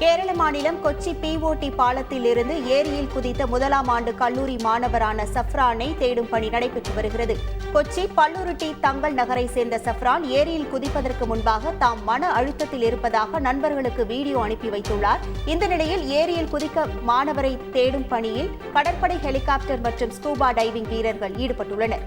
கேரள மாநிலம் கொச்சி பிஓடி பாலத்தில் இருந்து ஏரியில் குதித்த முதலாம் ஆண்டு கல்லூரி மாணவரான சஃப்ரானை தேடும் பணி நடைபெற்று வருகிறது. கொச்சி பல்லுருட்டி தங்கள் நகரை சேர்ந்த சஃப்ரான் ஏரியில் குதிப்பதற்கு முன்பாக தாம் மன அழுத்தத்தில் இருப்பதாக நண்பர்களுக்கு வீடியோ அனுப்பி வைத்துள்ளார். இந்த நிலையில் ஏரியில் குதிக்க மாணவரை தேடும் பணியில் கடற்படை ஹெலிகாப்டர் மற்றும் ஸ்கூபா டைவிங் வீரர்கள் ஈடுபட்டுள்ளனர்.